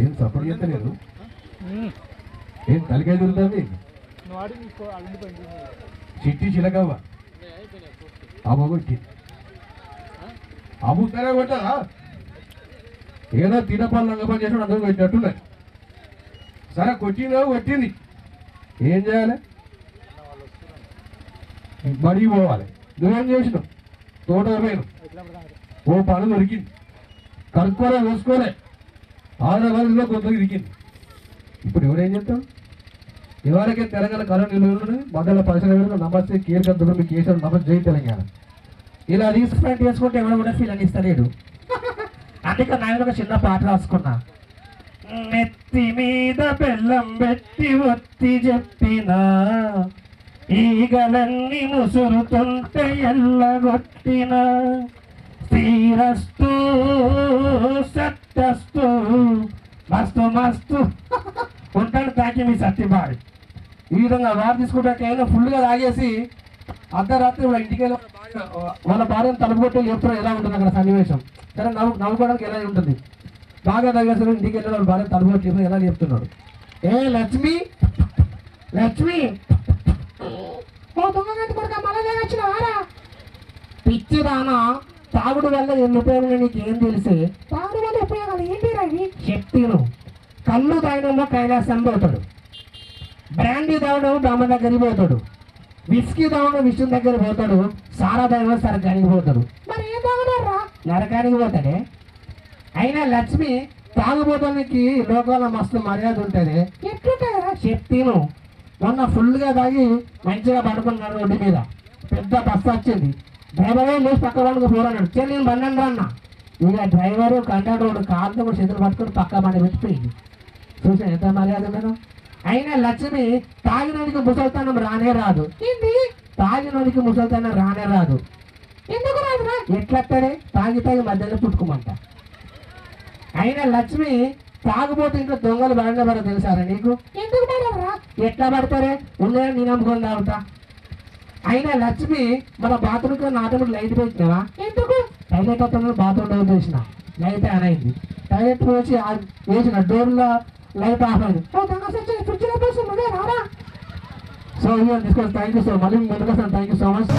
ఏం సపోర్ట్ చేస్తలేదు ఏం తలకాయ తిరుగుతుంది చిట్టి చిలకవ్వ. అమ్మ కొట్టి అమ్ముతానే కొట్టదా ఏదో తినపాలు లంగ పని చేసాడు అందరూ కొట్టినట్టున్నారు సరే కొట్టిందో కొట్టింది. ఏం చేయాలి? బడికి పోవాలి. నువ్వేం చేసినావు? తోట పోయాను ఓ పని దొరికింది. కనుక్కోలే వేసుకోలే ఆంధ్రప్రదేశ్లో కొద్దిగా ఇరికింది ఇప్పుడు ఎవరేం చెప్తాం ఎవరికే తెలంగాణ కరెంట్ నిలువలు మండల పరిశ్రమ నమస్తే కేర్ కద్దులు మీకు కేసీఆర్ నమస్తే జై తెలంగాణ. ఇలా రీస్పెక్ట్ చేసుకుంటే ఎవరు కూడా ఫీల్ అని ఇస్తలేడు అందుకే నేను ఒక చిన్న పాట రాసుకున్నా. నెత్తి మీద బెల్లం పెట్టి ఒత్తి చెప్పిన ఈగలన్నీ ముసురుతుంటే ఎల్లగొట్టినా స్థిరస్తు సత్యస్తు మస్తు మస్తు. ఉంటాడు తాకి మీ సత్యబాడి ఈ విధంగా వారు తీసుకుంటే ఫుల్గా తాగేసి అర్ధరాత్రి వాళ్ళ ఇంటికి వెళ్ళి వాళ్ళ భార్యను తలుపుకొట్టి చెప్తున్నారు ఎలా ఉంటుంది అక్కడ సన్నివేశం? సరే నవ్వు నవ్వుకోవడానికి ఎలా ఉంటుంది? బాగా తాగేసి ఇంటికి వెళ్ళి వాళ్ళ భార్య తలుపుకొట్టి చెప్తున్నారు ఎలా చెప్తున్నాడు ఏ లక్ష్మి? లక్ష్మి? ఓ దొంగగంటి కొడుక మళ్ళీ తాగొచ్చినవారా పిచ్చి రానా తాగుడు వల్ల ఎన్ని ఉపయోగాలు నీకు ఏం తెలిసి? తాగుడు వల్ల ఉపయోగాలు ఏంటి రవి శక్తిను కళ్ళు తాగడంలో కైలాసం పోతాడు. బ్రాండీ తాగడం బ్రహ్మ దగ్గరికి పోతాడు. విస్కీ తాగడం విష్ణు దగ్గర పోతాడు. సారా తాగడం సరకానికి పోతాడు. మరి ఏం తాగడారా నరకానికి పోతాడే? అయినా లక్ష్మి తాగుబోతానికి లోకాల మస్తు మర్యాద ఉంటుంది. ఎట్లుంటుందా శక్తిను మొన్న ఫుల్గా తాగి మంచిగా పడుకున్నాడు రోడ్డు మీద. పెద్ద బస్సు వచ్చింది. డ్రైవరే లేచి పక్క వాళ్ళకి పోరాడు చెల్లి నేను బండి అన్న ఇక డ్రైవరు కండక్టర్ కాళ్ళతో కూడా చేతులు పట్టుకొని పక్క బండి పెట్టిపోయింది. చూసా ఎంత మర్యాద ఉండదు అయినా లక్ష్మి తాగినోడికి ముసల్తనం రానే రాదు. ఏంటి తాగినోడికి ముసల్తనం రానే రాదు. ఎందుకు రాదురా ఎట్లత్తడే? తాగి తాగి మధ్యలో పుట్టుకోమంట. అయినా లక్ష్మి తాగుబోతు ఇంట్లో దొంగలు పడిన పడ తెలుసారా నీకు? ఎందుకు పడరా ఎట్లా పడతారే? ఉన్నాయని నేను నమ్ముకొని తాగుతా. అయినా లక్ష్మి మన బాత్రూమ్ నాటకు లైట్ పెట్టినావా? ఎందుకు? టైలెట్ అతను బాత్రూమ్ డోర్ చేసిన. లైట్ ఆన్ అయింది. టైలెట్ వచ్చి వేసిన డోర్లో లైట్ ఆఫ్ అయింది. సో ఇవన్నీ తీసుకొని థ్యాంక్ యూ సో మళ్ళీ ముందుకు థ్యాంక్ యూ సో మచ్